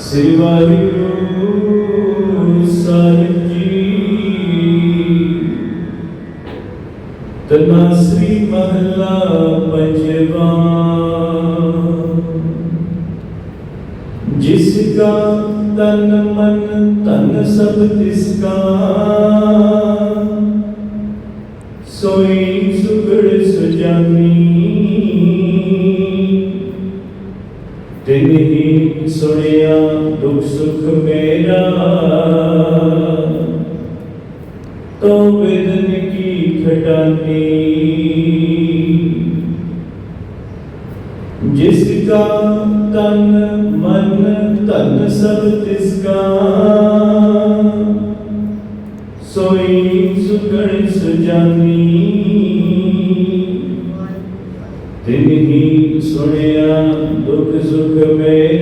ਸ੍ਰੀ ਵਾਹਿਗੁਰੂ ਸਾਹਿਬ ਜੀ ਤਨਾ ਸ੍ਰੀ ਮਹਲਾ ਪੰਜਵਾ ਜਿਸ ਕਾ ਤਨ ਮਨ ਤਨ ਸਭ ਤਿਸ ਕਾ ਸੋਈ ਸੁਗੜ ਸੁਜਾਨੀ ਤਿਨ ਹੀ ਸੁਣਿਆ, ਦੁਖ ਸੁਖ ਮੇਰਾ। ਤੋ ਵਿਦਨ ਕੀ ਖਟਾਨੀ ਜਿਸ ਕਾ ਤਨ ਮਨ, ਧਨ ਸਭ ਤਿਸ ਕਾ। ਸੋਈ ਸੁਗੜ ਸੁਜਾਨੀ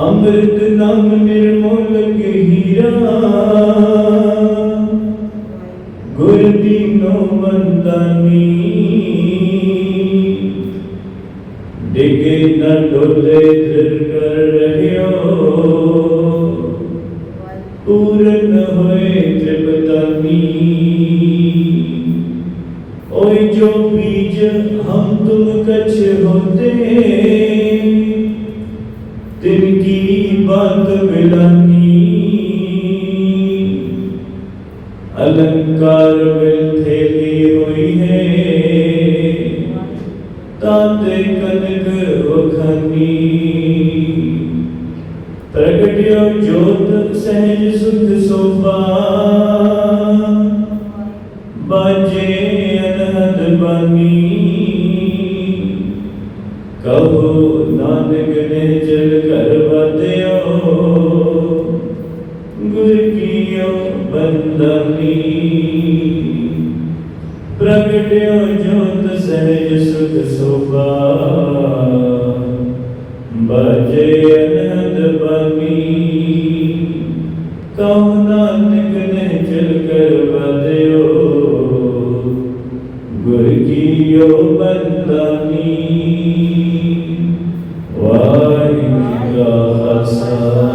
ਅੰਮ੍ਰਿਤ ਨਾਮ ਨਿਰਮਲ ਹੀਰਾ। ਗੁਰ ਦੀਨੋ ਮੰਦਨੀ। ਡਿਗੇ ਨਾ ਡੋਲੇ ਧਿਰ ਕਰ ਰਹਿਓ। ਪੂਰਨ ਹੋਏ ਤ੍ਰਿਪਤਨੀ ਓਏ ਜੋ ਬੀਜ ਹਮ ਤੁਮ ਕਛ ਹੋਤੇ तिनकी बत मिलनी। अलंकार में थैली हुई है। ताते कनक वखनी प्रगटियो ज्योत सहज सुख सोपा बाजे अनहद बनी। ਕਹੋ ਨਾਨਕ ਨੇ ਜਲ ਕਰ ਬਤਿਓ ਗੁਰ ਕੀਓ ਬੰਦਨੀ ਪ੍ਰਗਟਿਓ ਜੋਤ ਸਹਿਜ ਸੁਖ ਸੋਭਾ। ਬਾਜੇ ਅਨਹਦ ਬਾਨੀ। ਕਹੋ ਗੁਰ ਕੀਓ ਬੰਦਾਨੀ ਵਾਹਿਗੁਰੂ ਜੀ